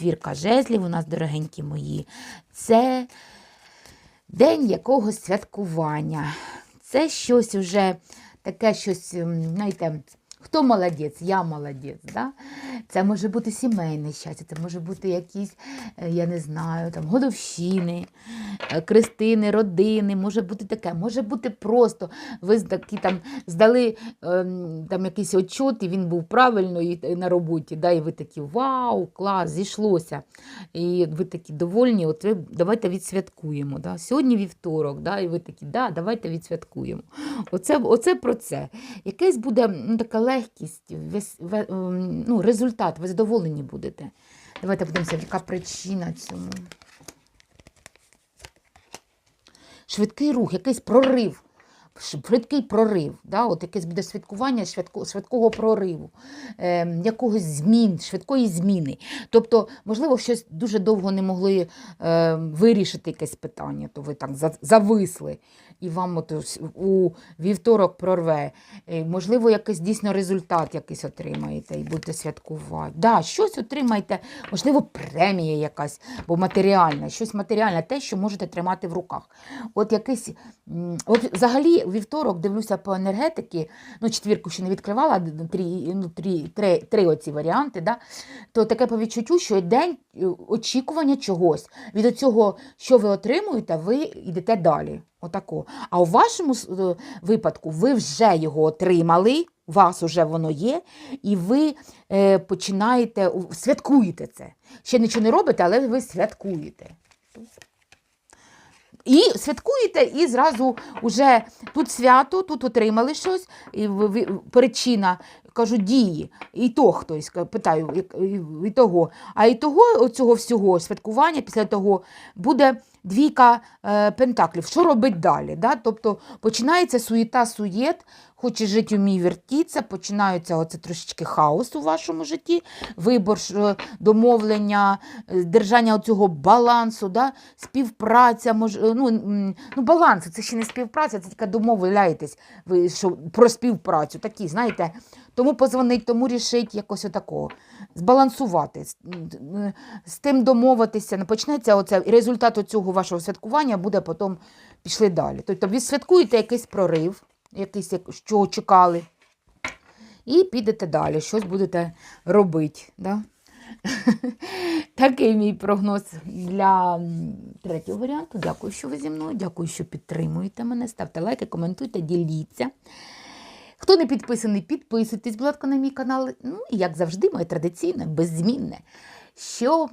Четвірка жезлів у нас, дорогенькі мої. Це день якогось святкування. Це щось уже таке щось, знаєте, хто молодець, я молодець. Да? Це може бути сімейне щастя, це може бути якісь, е, я не знаю, там, годовщини, е, крестини, родини, може бути таке, може бути просто ви такі там здали ем, там якийсь отчет, і він був правильно і, на роботі, да, і ви такі вау, клас, зійшлося. І ви такі довольні, от ви, давайте відсвяткуємо. Да? Сьогодні вівторок, да, і ви такі, да, давайте відсвяткуємо. Оце, оце про це. Якась буде ну, така легкість, вес, ве- ем, ну, результат, ви задоволені будете. Давайте подивимося, яка причина цьому. Швидкий рух, якийсь прорив. Швидкий прорив, да? От якесь буде святкування швидко, швидкого прориву, е, якогось змін, швидкої зміни. Тобто, можливо, щось дуже довго не могли е, вирішити якесь питання, то ви так зависли, і вам от у вівторок прорве. Е, можливо, якийсь дійсно результат якийсь отримаєте і будете святкувати. Да, щось отримаєте, можливо, премія якась, бо матеріальна, щось матеріальне, те, що можете тримати в руках. От якийсь, от взагалі, вівторок дивлюся по енергетики, ну, четвірку ще не відкривала, три, ну, три, три, три оці варіанти, да? то таке по відчуттю, що день очікування чогось. Від цього, що ви отримуєте, ви йдете далі. Отако. А у вашому е, випадку ви вже його отримали, у вас вже воно є, і ви е, починаєте, святкуєте це. Ще нічого не робите, але ви святкуєте. І святкуєте, і зразу вже тут свято, тут отримали щось, і причина, кажу, дії. І то хтось питаю, і- того. А і того цього всього святкування після того буде двійка е, пентаклів. Що робить далі? Да? Тобто починається суєта, суєт, хоче жити, умій вертіться, починається оце трошечки хаос у вашому житті, вибор, домовлення, е, держання цього балансу, да? співпраця, мож, е, ну, ну, баланс, це ще не співпраця, це тільки домовляєтесь ви, що, про співпрацю. Такі, знаєте, тому позвонить, тому рішить якось отакого. Збалансувати, з, з тим домовитися. Ну, Почнеться оце, і результат цього вашого святкування буде потім пішли далі. Тобто ви святкуєте якийсь прорив, якийсь, як- що чекали, і підете далі, щось будете робити. Да? Такий мій прогноз для третього варіанту. Дякую, що ви зі мною. Дякую, що підтримуєте мене. Ставте лайки, коментуйте, діліться. Хто не підписаний, підписуйтесь, будь ласка, на мій канал. Ну і як завжди, моє традиційне, беззмінне. Що